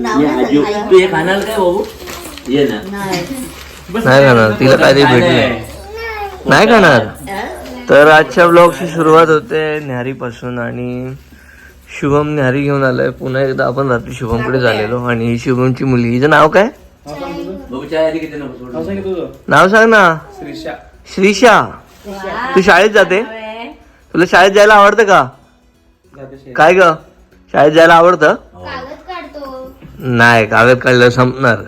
ये नाही आजू सांगितलं. तू हे खाणार काय बाबू ये ना. नाही. नाही खाणार तिला काहीतरी भेटले? नाही खाणार? तर आजच्या ब्लॉगची सुरुवात होते न्यारीपासून आणि शुभम न्यारी घेऊन आलाय. पुन्हा एकदा आपण रात्री शुभमकडे झालेलो आणि ही शुभमची मुलगी. हिचं नाव काय? बाबू चाय आधी किती नको सोडू. नाव सांग ना. श्रीशा तू शाळेत जाते? तुला शाळेत जायला आवडतं का? काय ग? शाळेत जायला आवडतं? नाही कागद काढलं संपणार.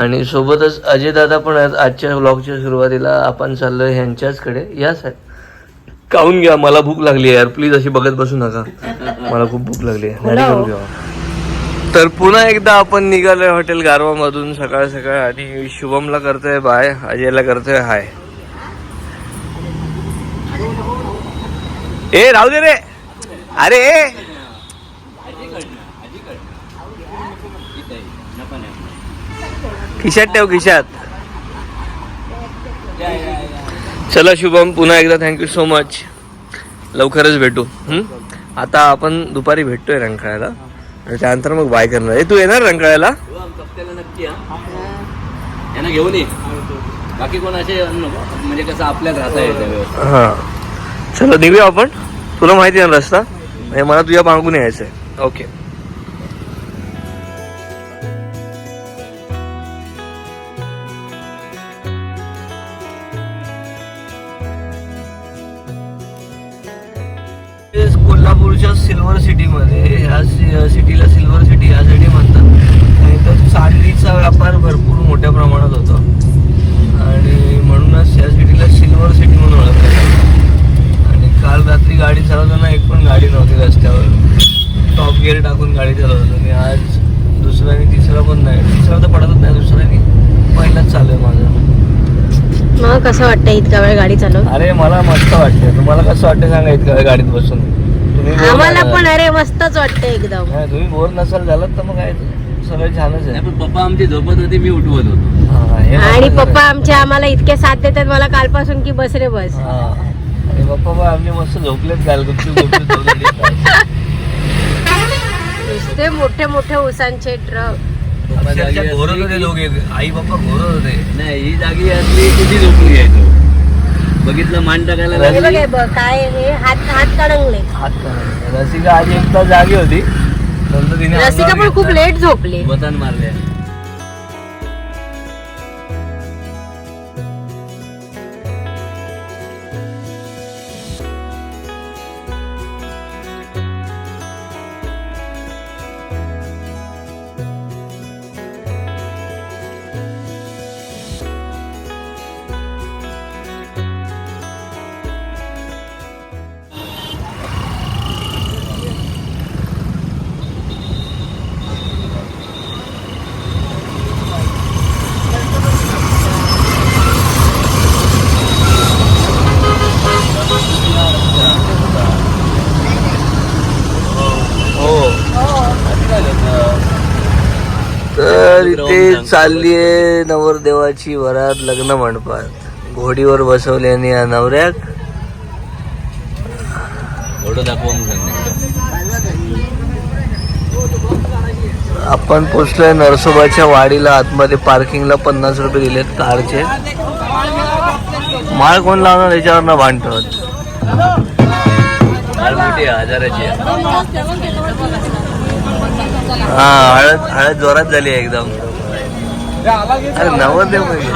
आणि सोबतच अजय दादा पण आहेत. आजच्या ब्लॉगच्या सुरुवातीला आपण चाललोय ह्यांच्याचकडे. या साहेब खाऊन घ्या मला भूक लागली आहे यार. प्लीज अशी बघत बसू नका. मला खूप भूक लागली आहे. घ्या तर पुन्हा एकदा आपण निघालोय हॉटेल गारवा मधून सकाळ सकाळ आणि शुभमला करतोय बाय अजयला करतोय हाय ए राहू दे रे. अरे. खिशात ठेव खिशात. चला शुभम पुन्हा एकदा थँक्यू सो मच लवकरच भेटू? आता आपण दुपारी भेटतोय रंकाळ्याला. आणि त्यानंतर मग बाय करणार. तू येणार रंकाळ्याला? यांना घेऊन ये. बाकी कोण असे म्हणजे कसं आपल्यात राहता येतं हा. चलो निघूया आपण. तुला माहिती आहे ना रस्ता? म्हणजे मला तुझ्या मागून यायचंय. ओके. कोल्हापूरच्या सिल्वर सिटीमध्ये ह्या सिटीला सिल्वर सिटी यासाठी म्हणतात. आणि तर चांदीचा व्यापार भरपूर मोठ्या प्रमाणात होतो आणि म्हणूनच या सिटीला सिल्वर सिटी म्हणून ओळखलं जातं आणि काल रात्री गाडी चालवताना एक पण गाडी नव्हती रस्त्यावर टॉप गिअर टाकून गाडी चालवत होतो आणि आज दुसरा आणि तिसरा पण नाही तिसरा तर पडतच नाही दुसरा आणि पहिलाच चालू आहे माझं मग कसं वाटतं इतका वेळ गाडी चालव अरे मला मस्त वाटतं तुम्हाला कसं वाटतं सांगा इतकं वेळ गाडीत बसून? तुम्ही आम्हाला नाही पण झालात. अरे मस्तच वाटतं एकदम. नाही, तुम्ही बोर नसाल झालात तर मग काय? सगळं छानच आहे. नाही पण पप्पा आमची झोपत होती मी उठवत होतो. हा, हे आणि पप्पा आमचे आम्हाला इतके साथ देतात मला कालपासून की बस रे बस. हा. आणि पप्पा पण आमचे मस्त झोपलेत काल गुपचूप गुपचूप झोपलेत. नुसते मोठे मोठे उसांचे ट्रक. घोरत होते आई घोरत होते. नाही ही जागी असली किती झोपून घ्यायचो बघितलं मान टाकायला काय हे? हात हात कडंगले हात करायचे. रसिका आज एक तास जागी होती नंतर तिने रसिका पण खूप. लेट झोपली. बटन मारले. चालली आहे नवरदेवाची वरात लग्न मंडपात. घोडीवर बसवल्याने या नवऱ्याक. आपण पोचलोय नरसोबाच्या वाडीला. आतमध्ये पार्किंगला पन्नास रुपये दिलेत कारचे. माळ कोण लावणार? याच्यावर ना भांडत हजाराची. हा हळद हळद जोरात झाली आहे एकदम. अरे नवरदेव म्हणजे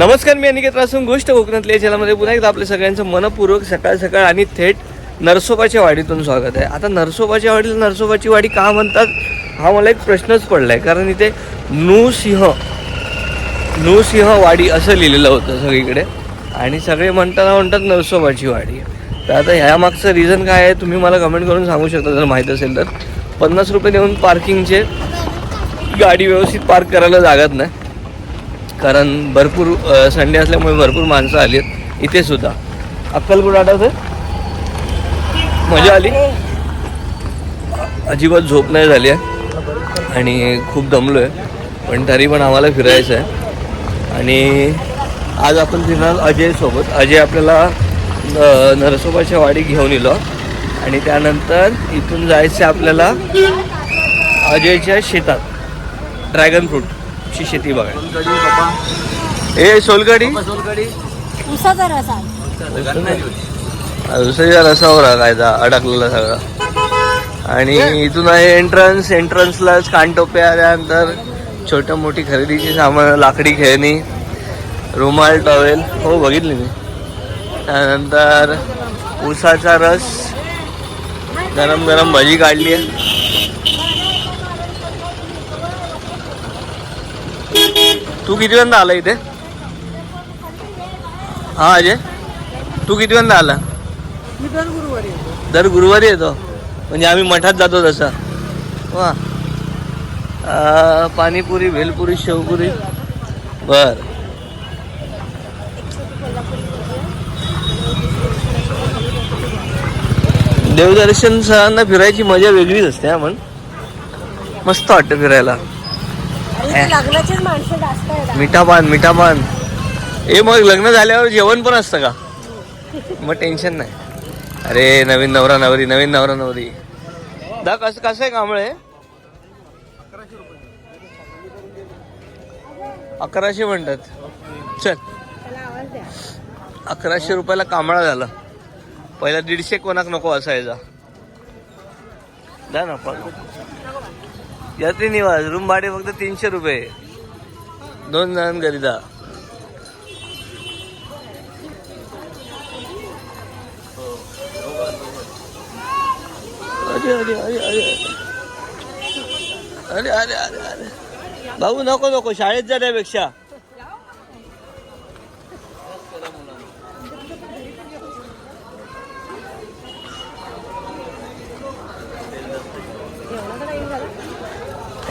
नमस्कार मी अनिकेत असून गोष्ट कोकणातल्या या चॅनलमध्ये पुन्हा एकदा आपल्या सगळ्यांचं मनपूर्वक सकाळ सकाळ आणि थेट नरसोबाच्या वाडीतून स्वागत आहे. आता नरसोबाच्या वाडीला नरसोबाची वाडी का म्हणतात हा मला एक प्रश्नच पडला आहे कारण इथे नृसिंह नृसिंह वाडी असं लिहिलेलं होतं सगळीकडे. आणि सगळे म्हणताना म्हणतात नरसोबाची वाडी. तर आता ह्या मागचं रिझन काय आहे तुम्ही मला कमेंट करून सांगू शकता जर माहीत असेल तर. पन्नास रुपये देऊन पार्किंगचे गाडी व्यवस्थित पार्क करायला जागत नाही. कारण भरपूर संडे असल्यामुळे भरपूर माणसं आली आहेत. इथे सुद्धा. अक्कलकोट आठवत मजा आली? अजिबात झोप नाही झाली आहे. आणि खूप दमलो आहे पण तरी पण आम्हाला फिरायचं आहे. आणि आज आपण फिरणार अजयसोबत अजय आपल्याला नरसोबाच्या वाडी घेऊन येलो आणि त्यानंतर इथून जायचं आपल्याला अजयच्या शेतात. Dragon fruit. फ्रूटची शेती बघायला ए सोलकडी उसाचा रसा दुसऱ्या रसावर कायदा अडकलेला सगळा. आणि इथून आहे एंट्रन्स एंट्रन्सलाच कानटोप्या त्यानंतर छोट्या मोठी खरेदीची सामान लाकडी खेळणी रुमाल टॉवेल हो बघितली मी. त्यानंतर ऊसाचा रस. गरम गरम भजी काढली आहे. तू किती वेळा आला इथे? हा अजय? तू किती वेळा आला? दर गुरुवारी येतो. म्हणजे आम्ही मठात जातो तसा. वा. पाणीपुरी भेलपुरी शेवपुरी. बर. देवदर्शन सरांना फिरायची मजा वेगळीच असते हा पण. मस्त वाटतं फिरायला. लग्नाचीच माणसं जास्त आहेत मिठा पान मिठा पान ए मग लग्न झाल्यावर जेवण पण असतं का? मग टेन्शन नाही. अरे नवीन नवरा नवरी नवीन नवरा नवरी. दा कसं कसं आहे कांबळे? अकराशे म्हणतात. चल. अकराशे रुपयाला कांबळा झाला. पहिला दीडशे कोणाक नको असायचा. द्या ना पण यात्री निवास रूम भाडे फक्त तीनशे रुपये. दोन जणांकरिता अरे अरे अरे अरे. अरे अरे अरे अरे. भाऊ नको नको. शाळेत जाण्यापेक्षा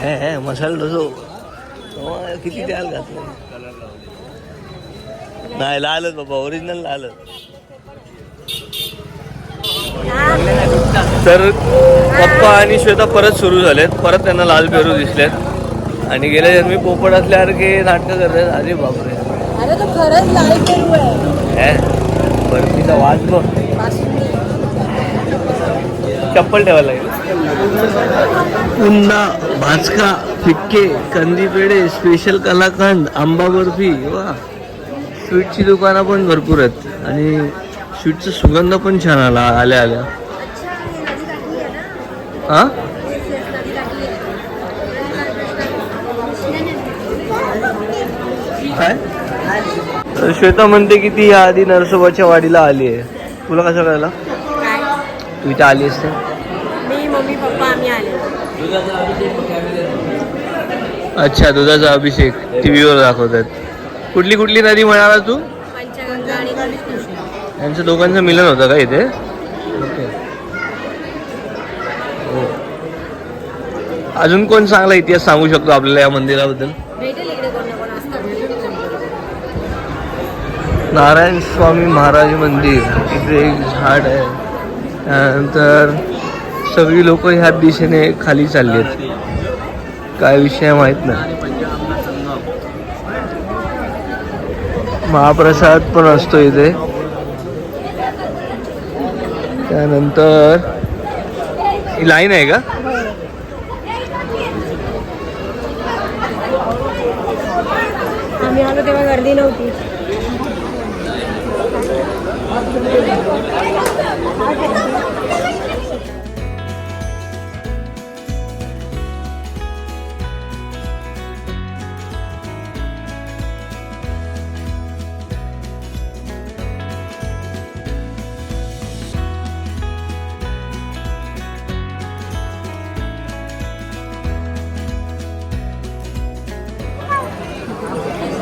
हे हे मसाला डोसो तेव्हा किती द्याल घातलं नाही लालच बाबा ओरिजिनल लालच। तर पप्पा आणि श्वेता परत सुरू झालेत. परत त्यांना लाल पेरू दिसलेत. आणि गेल्या जन्मी पोपट असल्यासारखे नाटकं करतात. अरे बापरे. अरे तो खरंच लाईव्ह पेरू आहे. हे? बर्फीचा वाज बघ. चप्पल ठेवायला लागेल. पुन्हा भाजका फिक्के कंदी पेढे स्पेशल कलाकंद आंबा बर्फी वा. स्वीटची दुकानं पण भरपूर आहेत. आणि स्वीटचा सुगंध पण छान आला आल्या आल्या. हा? काय? श्वेता म्हणते की ती या आधी नरसोबाच्या वाडीला आली आहे. तुला कसं कळलं तू इथे आली असते मी मम्मी पप्पा आम्ही आले अच्छा दुधाचा अभिषेक टीव्हीवर दाखवतात. कुठली कुठली नदी म्हणाला तू? पंचगंगा आणि कृष्ण यांचं दोघांचं मिलन होतं का इथे? ओके. हो. अजून कोण चांगला इतिहास सांगू शकतो आपल्याला या मंदिराबद्दल? नारायण स्वामी महाराज मंदिर. इथे एक झाड आहे. त्यानंतर सगळी लोक ह्या दिशेने खाली चालली आहेत काय विषय माहीत नाही. महाप्रसाद पण असतो इथे. त्यानंतर ही लाईन आहे का? आम्ही आलो तेव्हा गर्दी नव्हती.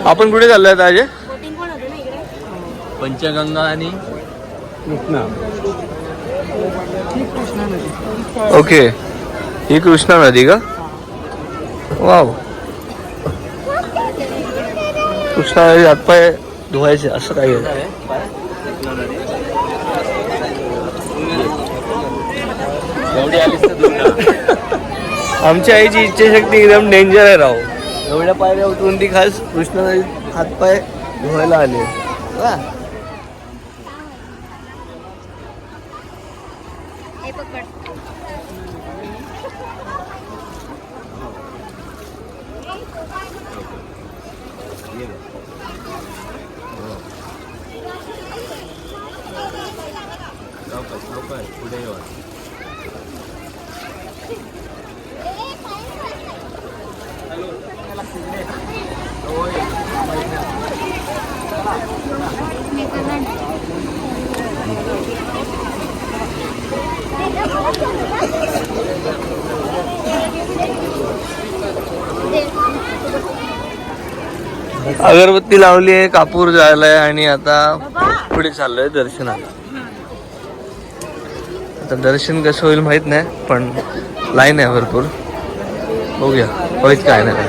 आपण कुठे चाललोय आता अजय? पंचगंगा आणि ओके. ही कृष्णा नदी का? वाव. कृष्णाचे हातपाय धुवायचे असं काही. आमच्या आईची इच्छाशक्ती एकदम डेंजर आहे राव. एवढ्या पायऱ्या उतरून ती खास कृष्ण हातपाय धुवायला आले वा. लवकर, लवकर, पुढे ये. अगरबत्ती लावली आहे कापूर जायलाय आणि आता पुढे चाललोय दर्शनाला. आता दर्शन कसं होईल माहीत नाही पण लाईन आहे भरपूर. बघूया होईत काय नाही.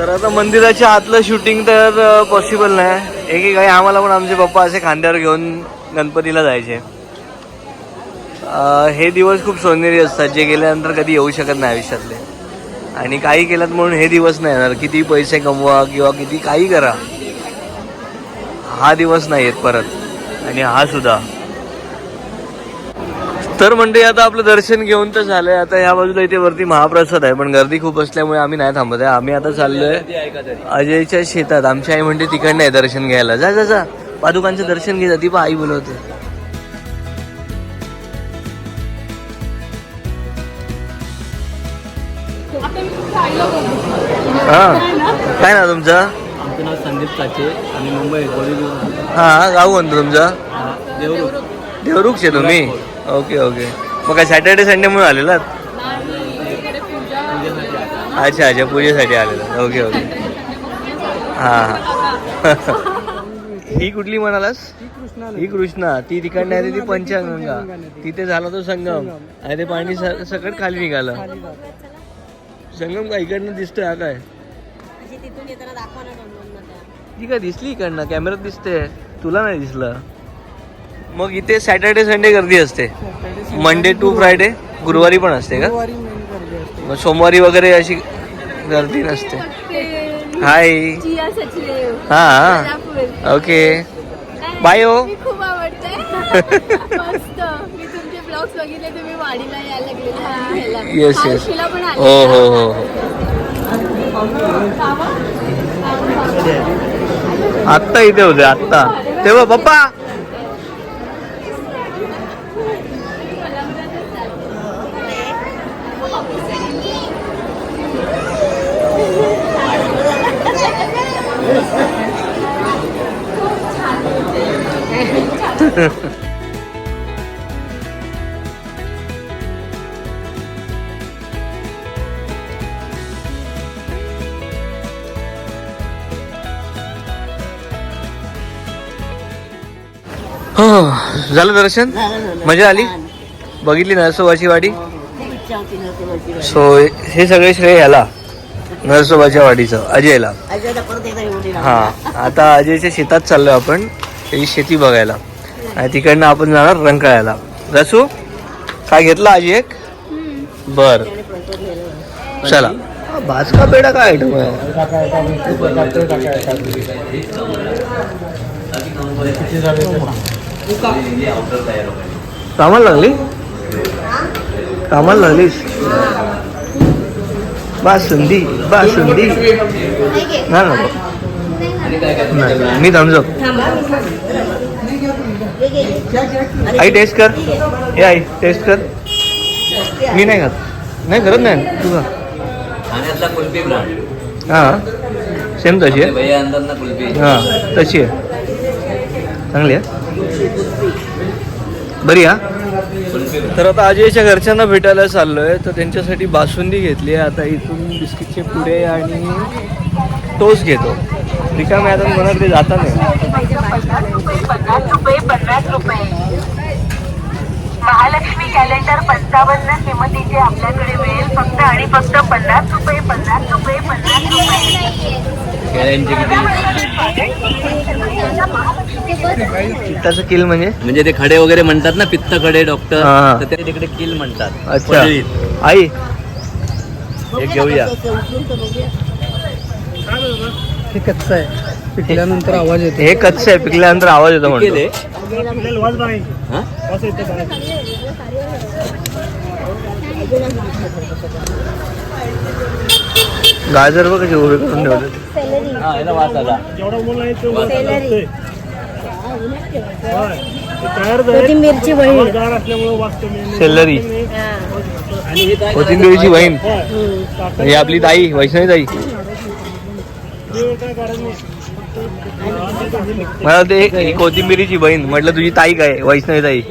तर आता मंदिराच्या आतलं शूटिंग तर पॉसिबल नाही. एकेकाळी आम्हाला पण आमचे पप्पा असे खांद्यावर घेऊन गणपतीला जायचे. हे दिवस खूप सोनेरी असतात जे गेल्यानंतर कधी येऊ शकत नाही आयुष्यातले. आणि काही केलं म्हणून हे दिवस नाही येणार. किती पैसे कमवा किंवा किती काही करा. हा दिवस नाही येत परत. आणि हा सुद्धा. तर म्हणजे आता आपलं दर्शन घेऊन तर झालंय. आता ह्या बाजूला इथे वरती महाप्रसाद आहे पण गर्दी खूप असल्यामुळे आम्ही नाही थांबत आहे. आम्ही आता चाललोय अजयच्या शेतात. आमची आई म्हणते तिकडनं आहे दर्शन घ्यायला. जा जा जा. पादुकांचं दर्शन घे. जा ती पण आई बोलवते हा. काय ना तुमचं? आमचं नाव संदीप काचे आम्ही मुंबई हा गाव कोणतं तुमचं? देवरूख. देवरुखचे तुम्ही? Okay okay. मग काय सॅटर्डे संडे म्हणून आलेलात अच्छा अच्छा पूजेसाठी आलेला. Okay okay. हा हा. ही कुठली म्हणालास? ही कृष्णा. ती तिकडनं आहे ती पंचगंगा. तिथे झाला तो संगम. आणि ते पाणी सकट खाली निघालं. संगम का इकडनं दिसतोय हा काय? ती काय दिसली इकडनं? कॅमेऱ्यात दिसते. तुला नाही दिसलं? मग इथे सॅटर्डे संडे गर्दी असते. मंडे टू फ्रायडे गुरुवारी. पण असते का? मग सोमवारी वगैरे अशी गर्दी नसते. हाय हा ओके बाय हो मी खूप आवडते. मस्त. मी तुमचे ब्लॉग्स बघितले तुम्ही वाडीला यायला लागले. ह्याला. येस येस हो. हो हो आत्ता इथे होते आत्ता. तेव्हा पप्पा हो झालं दर्शन? मजा आली? बघितली नरसोबाची वाडी? सो हे. सगळे श्रेय याला नरसोबाच्या वाडीचं अजयला. हा आता अजयच्या शेतात चाललोय आपण त्याची शेती बघायला. आणि तिकडनं आपण जाणार रंकाळ्याला. रसू काय घेतला आजी एक? बर. चला. भाजका पेढा काय आयटम आहे? कामाला लागली? कामाला लागलीस? बासुंदी बासुंदी ना नाही, मी थम्सअप आई टेस्ट कर. हे आई टेस्ट कर. मी नाही खात. नाही करत नाही. तू खा ठाण्यातला कुल्फी ब्रँड हां. सेम तशी आहे. भैया अंदर ना कुल्फी. हां तशी आहे. चांगली आहे. बरी हा? तर आता अजयच्या घरच्यांना भेटायला चाललोय तर त्यांच्यासाठी बासुंदी घेतली आहे. आता इथून बिस्किटचे पुडे आणि टोस्ट घेतो. रिकाम्या आता मनाकडे जाता नाही. महालक्ष्मी कॅलेंडर पंचावन्न किमतीचे आपल्याकडे मिळेल. फक्त आणि फक्त पन्नास रुपये पन्नास रुपये पन्नास रुपये. पित्ताचं किल म्हणजे? म्हणजे ते खडे वगैरे म्हणतात ना पित्त खडे डॉक्टर. हा. तर ते तिकडे किल म्हणतात. अच्छा. पडळीत. आई. एक घेऊया. हे कच्चं आहे. पिकल्यानंतर आवाज येतो. हे कच्च आहे. पिकल्यानंतर आवाज येतो म्हणतो? हा? गाजर बघ कसे उभे करून ठेवले. बहीण सेलरी. कोथिंबीरची बहीण ही आपली ताई वैष्णवी ताई. मला ते कोथिंबीरीची बहीण. म्हटलं तुझी ताई काय? वैष्णवी ताई?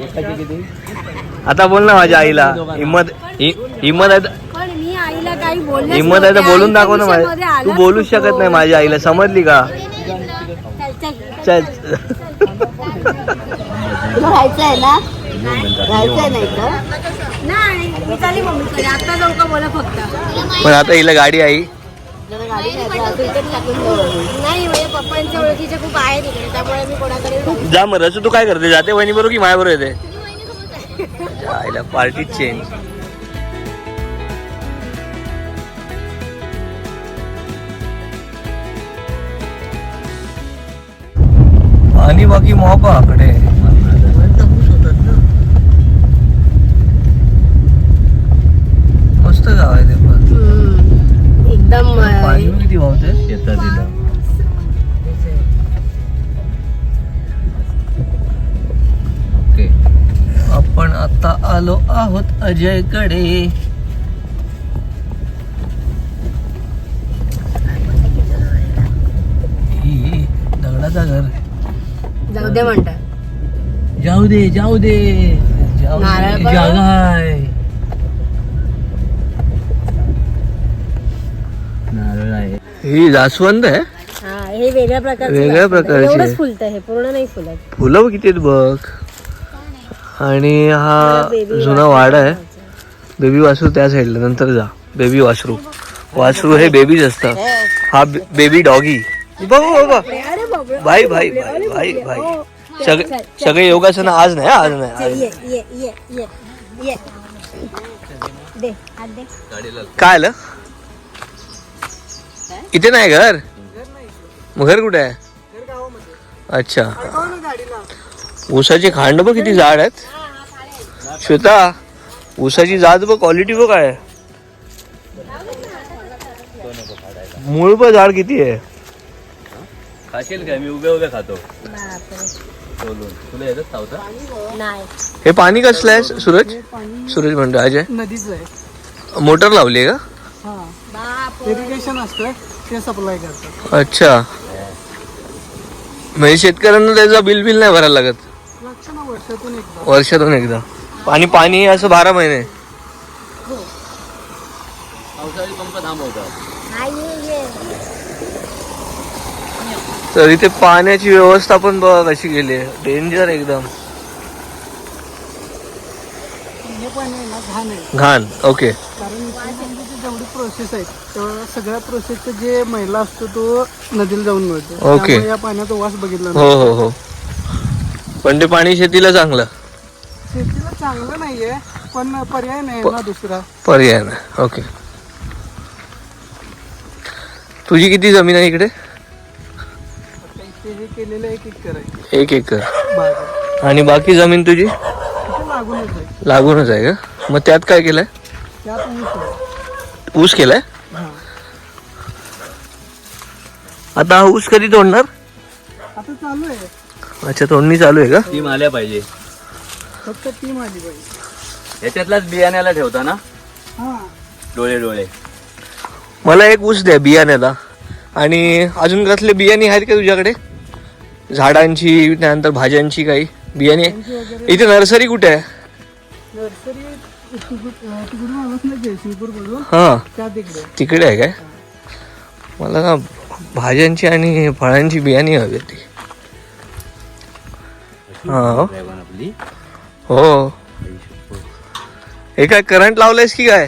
आता बोल ना माझ्या आईला. हिम्मत हि- हिम्मत आहे तर- पण मी आईला काही बोलले हिम्मत आहे तर बोलून दाखव ना माझ्या तू बोलूच शकत नाही माझ्या आईला. समजली का? चल पण आता हिला गाडी आई नाही म्हणजे पप्पांच्या ओळखीचे खूप आहे तिकडे त्यामुळे मी कोणाकडे जाऊ. जा मग रसू तू काय करते? जाते वहिनी बरोबर की माझ्या बरोबर येते पार्टी चेंज आणि बाकी मोपाकडे मस्त गाव आहे ते. एकदम पाणी किती वाहते शेतात दिलं. आपण आता आलो आहोत अजयकडे. दगडाचा घर. जाऊ दे म्हणतात. जाऊ दे जाऊ दे. जाऊ दे? जागा आहे. ही जास्वंद आहे? हा हे वेगळ्या प्रकारचं वेगळ्या जास्वंद. प्रकारचे. एवढंच फुलत हे पूर्ण नाही फुलत. फुलं किती आहेत बघ. आणि हा baby जुना वाडा आहे. बेबी वासरू त्या साईडला नंतर जा. बेबी वासरू वासरू हे बेबीज असतात. हा. बेबी डॉगी बघ बघ बघ. भाई भाई भाई भाई भाई. सगळे सगळे योगासन आज नाही आज नाही आज नाही. ये ये ये ये ये. दे हात दे. काय आलं? इथे नाही घर? मग घर कुठे आहे? अच्छा. ऊसाची खांड बघ किती झाड आहेत. श्वेता ऊसाची जात बघ क्वालिटी बघ काय मूळ पण झाड किती आहे. खाशील काय? मी उभे उभे खातो. हे पाणी कसलं आहे सूरज? सूरज म्हणतो अजय. मोटर लावली आहे हा. इरिगेशन असतं ते सप्लाय करतात. अच्छा. म्हणजे शेतकऱ्यांना त्याचा बिल बिल नाही भरायला लागत? लक्ष ना वर्षातून एकदा. वर्षातून एकदा. आणि पाणी असं बारा महिने. पावसाळी पंप थांबवतात. हा, ये, ये. तर इथे पाण्याची व्यवस्था पण बघा कशी गेली डेंजर एकदम. हे पण आहे ना घाण आहे. घाण. ओके कारण जेवढी प्रोसेस आहे तेवढ्या सगळ्या प्रोसेसचा जे मैला असतो तो नदीला जाऊन मिळतो. ओके. त्यामुळे या पाण्याचा वास बघितला हो हो हो. पण ते पाणी शेतीला चांगलं? शेतीला चांगलं नाहीये पण पर्याय नाही ना दुसरा. पर्याय नाही. ओके तुझी किती जमीन आहे इकडे? आता इथे हे केलेलं एक एकर आहे. एक एकर. बाग. आणि बाकी जमीन तुझी? इथे लागूनच आहे. लागूनच आहे का? मग त्यात काय केलंय? त्यात ऊस आहे. ऊस केलाय? आता हा ऊस कधी तोडणार? आता चालू आहे. अच्छा तोडणी चालू आहे का? टीम आल्या पाहिजे. फक्त टीम आली पाहिजे. याच्यातलाच बियाण्याला ठेवता ना? हा. डोळे डोळे. मला एक ऊस द्या बियाण्याला. आणि अजून कसले बियाणे आहेत का तुझ्याकडे? झाडांची त्यानंतर भाज्यांची काही बियाणे? इथे नर्सरी कुठे आहे? नर्सरी हा. तिकडे तिकडे आहे काय? मला ना भाज्यांची आणि फळांची बियाणी हवी होती. हा. हो. हे काय करंट लावलंयस की काय?